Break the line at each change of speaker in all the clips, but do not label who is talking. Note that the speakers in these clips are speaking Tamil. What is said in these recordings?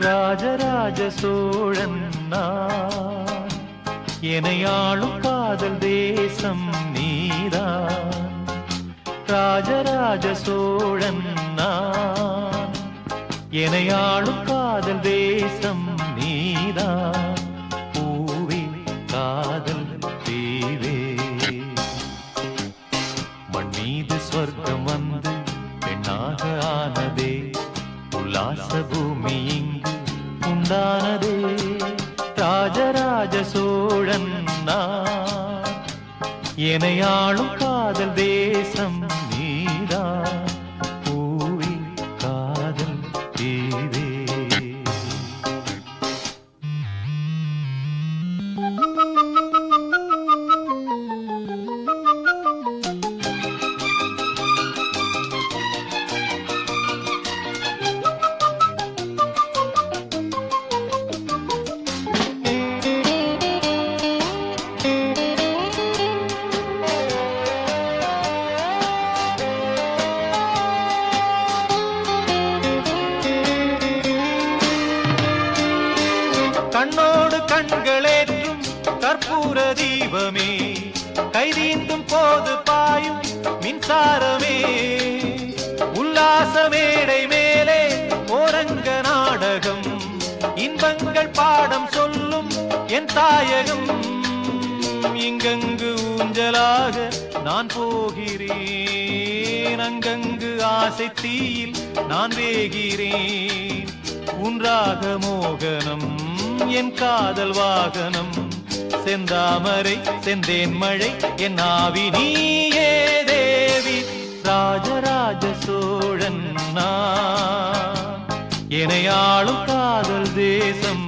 ராஜராஜ சோழன் நான். எனையாளும் காதல் தேசம் நீதான். ராஜராஜ சோழன் நான். எனையாளும் காதல் தேசம் நீதான். பூவே காதல் தீவே. மண் மீது சொர்க்கம் வந்து பெண்ணாக ஆனதே உல்லாச பூமியே. நான் எனையாளும் காதல் தேசம். கண்ணோடு கண்களேற்றும் கற்பூர தீபமே. கைதீந்தும் போது பாயும் மின்சாரமே. உல்லாச மேடை மேலே ஓரங்க நாடகம். இன்பங்கள் பாடம் சொல்லும் என் தாயகம். இங்கங்கு ஊஞ்சலாக நான் போகிறேன். அங்கங்கு ஆசை தீயில் நான் வேகிறேன். உன்றாக மோகனம் என் காதல் வாகனம். செந்தாமரை செந்தேன் மழை என் ஆவி நீயே தேவி. ராஜராஜ சோழன் நான். எனையாளும் காதல் தேசம்.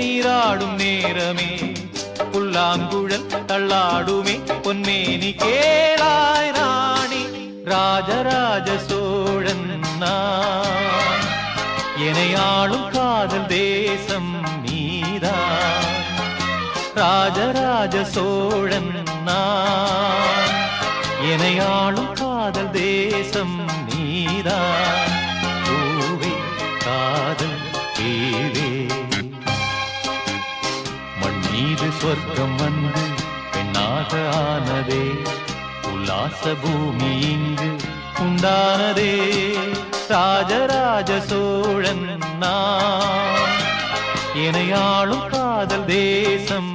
நீராடும் நேரமே புல்லாங்குழல் தள்ளாடுமே பொன்மேனி கேளாய் ராணி ராஜராஜ சோழன் எனையாளும் காதல் தேசம் நீதான் ராஜராஜ சோழன் எனையாளும் காதல் தேசம் நீதான் காதல் தேவே. சொர்க்கம் வந்து பெண்ணாக ஆனதே. உல்லாச பூமி இங்கு உண்டானதே. ராஜராஜ சோழன் நான். எனையாளும் காதல் தேசம்